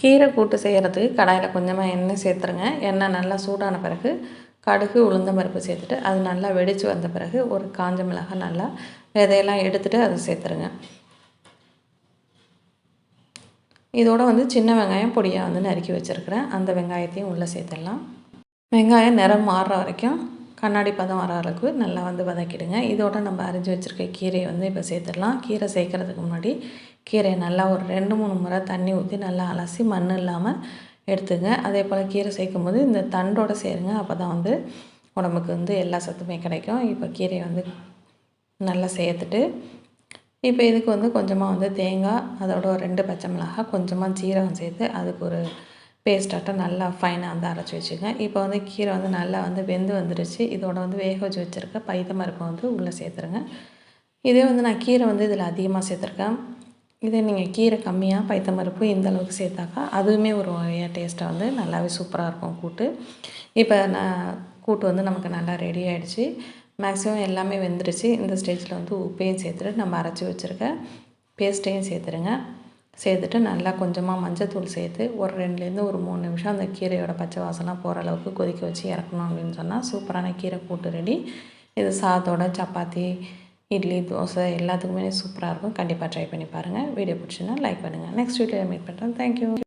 கீரை கூட்டு செய்கிறதுக்கு கடாயில் கொஞ்சமாக எண்ணெய் சேர்த்துருங்க. எண்ணெய் நல்லா சூடான பிறகு கடுகு உளுந்தம் பருப்பு சேர்த்துட்டு அது நல்லா வெடித்து வந்த பிறகு ஒரு காஞ்ச மிளகாய் நல்லா விதையெல்லாம் எடுத்துகிட்டு அதை சேர்த்துருங்க. இதோட வந்து சின்ன வெங்காயம் பொடியாக வந்து நறுக்கி வச்சுருக்கிறேன். அந்த வெங்காயத்தையும் உள்ளே சேர்த்துடலாம். வெங்காயம் நிறம் மாறுற வரைக்கும் கண்ணாடி பதம் வர அளவுக்கு நல்லா வந்து வதக்கிடுங்க. இதோட நம்ம அரிஞ்சு வச்சுருக்க கீரையை வந்து இப்போ சேர்த்துடலாம். கீரை சேர்க்குறதுக்கு முன்னாடி கீரையை நல்லா ஒரு ரெண்டு மூணு முறை தண்ணி ஊற்றி நல்லா அலசி மண் இல்லாமல் எடுத்துங்க. அதே போல் கீரை சேர்க்கும் போது இந்த தண்டோடு சேருங்க. அப்போ தான் வந்து உடம்புக்கு வந்து எல்லா சத்துமே கிடைக்கும். இப்போ கீரையை வந்து நல்லா சேர்த்துட்டு இப்போ இதுக்கு வந்து கொஞ்சமாக வந்து தேங்காய் அதோட ஒரு ரெண்டு பச்சை மிளகாய் கொஞ்சமாக சீரகம் சேர்த்து அதுக்கு ஒரு பேஸ்ட்டாட்டம் நல்லா ஃபைனாக வந்து அரைச்சி வச்சுங்க. இப்போ வந்து கீரை வந்து நல்லா வந்து வெந்து வந்துடுச்சு இதோட வந்து வேக வச்சு வச்சுருக்க பைத்த மரப்பை வந்து உள்ளே சேர்த்துருங்க. இதே வந்து நான் கீரை வந்து இதில் அதிகமாக சேர்த்துருக்கேன். இதே நீங்கள் கீரை கம்மியாக பைத்த மருப்பு இந்த அளவுக்கு சேர்த்தாக்கா அதுவுமே ஒரு வகையாக டேஸ்ட்டாக வந்து நல்லாவே சூப்பராக இருக்கும் கூட்டு. இப்போ நான் கூட்டு வந்து நமக்கு நல்லா ரெடி ஆகிடுச்சு மேக்ஸிமம் எல்லாமே வெந்துருச்சு. இந்த ஸ்டேஜில் வந்து உப்பையும் சேர்த்துட்டு நம்ம அரைச்சி வச்சுருக்க பேஸ்ட்டையும் சேர்த்துருங்க. சேர்த்துட்டு நல்லா கொஞ்சமாக மஞ்சத்தூள் சேர்த்து ஒரு ரெண்டுலேருந்து ஒரு மூணு நிமிஷம் அந்த கீரையோட பச்சை வாசலாம் போகிற அளவுக்கு கொதிக்க வச்சு இறக்கணும் அப்படின்னு சொன்னால் சூப்பரான கீரை கூட்டு ரெடி. இது சாதத்தோட சப்பாத்தி இட்லி தோசை எல்லாத்துக்குமே சூப்பராக இருக்கும். கண்டிப்பாக ட்ரை பண்ணி பாருங்கள் வீடியோ பிடிச்சுன்னா லைக் பண்ணுங்கள் நெக்ஸ்ட் வீடியோ மீட் பண்ணுறேன் தேங்க்யூ